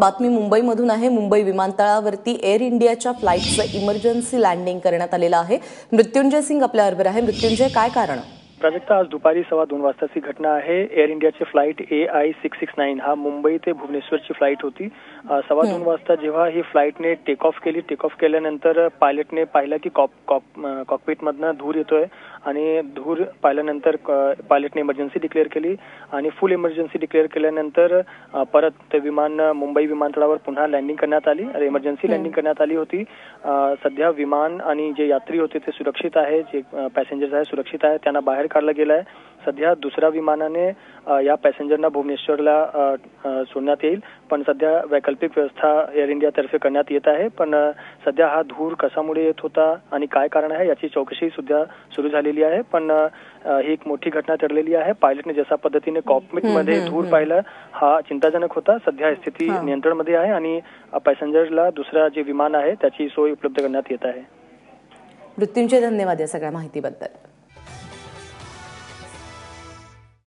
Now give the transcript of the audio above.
बातमी मुंबईमधून आहे. मुंबई विमानतळावरती एअर इंडियाच्या फ्लाईटचं इमर्जन्सी लँडिंग करण्यात आलेलं आहे. मृत्युंजय सिंग आपल्याबरोबर आहे. मृत्युंजय काय कारण? प्राजक्ता आज दुपारी सव्वा दोन वाजताची घटना आहे. एअर इंडियाची flight A I six six nine हा मुंबई ते भुवनेश्वरची फ्लाईट होती. सव्वा दोन वाजता जेव्हा ही फ्लाईटने टेक ऑफ केली टेक ऑफ केल्यानंतर पायलटने पाहिलं की कॉक कॉक कॉकपिटमधनं धूर येतोय. आणि धूर पाहिल्यानंतर पायलटने इमर्जन्सी डिक्लेअर केली आणि फुल इमर्जन्सी डिक्लेअर केल्यानंतर परत ते विमान मुंबई विमानतळावर पुन्हा लँडिंग करण्यात आली. इमर्जन्सी लँडिंग करण्यात आली होती. सध्या विमान आणि जे यात्री होते ते सुरक्षित आहे जे पॅसेंजर्स आहे सुरक्षित आहे त्यांना बाहेर काढलं गेलं आहे सध्या दुसऱ्या विमानाने या पॅसेंजरना भुवनेश्वरला सोडण्यात येईल. पण सध्या वैकल्पिक व्यवस्था एअर इंडियातर्फे करण्यात येत आहे. पण सध्या हा धूर कशामुळे येत होता आणि काय कारण आहे याची चौकशी सुद्धा सुरू झालेली आहे. पण ही एक मोठी घटना ठरलेली आहे. पायलटने जशा पद्धतीने कॉकपिटमध्ये धूर पाहिलं हा चिंताजनक होता. सध्या स्थिती. नियंत्रणमध्ये आहे आणि पॅसेंजरला दुसरा जे विमान आहे त्याची सोय उपलब्ध करण्यात येत आहे. मृत्युंजय धन्यवाद या सगळ्या माहितीबद्दल.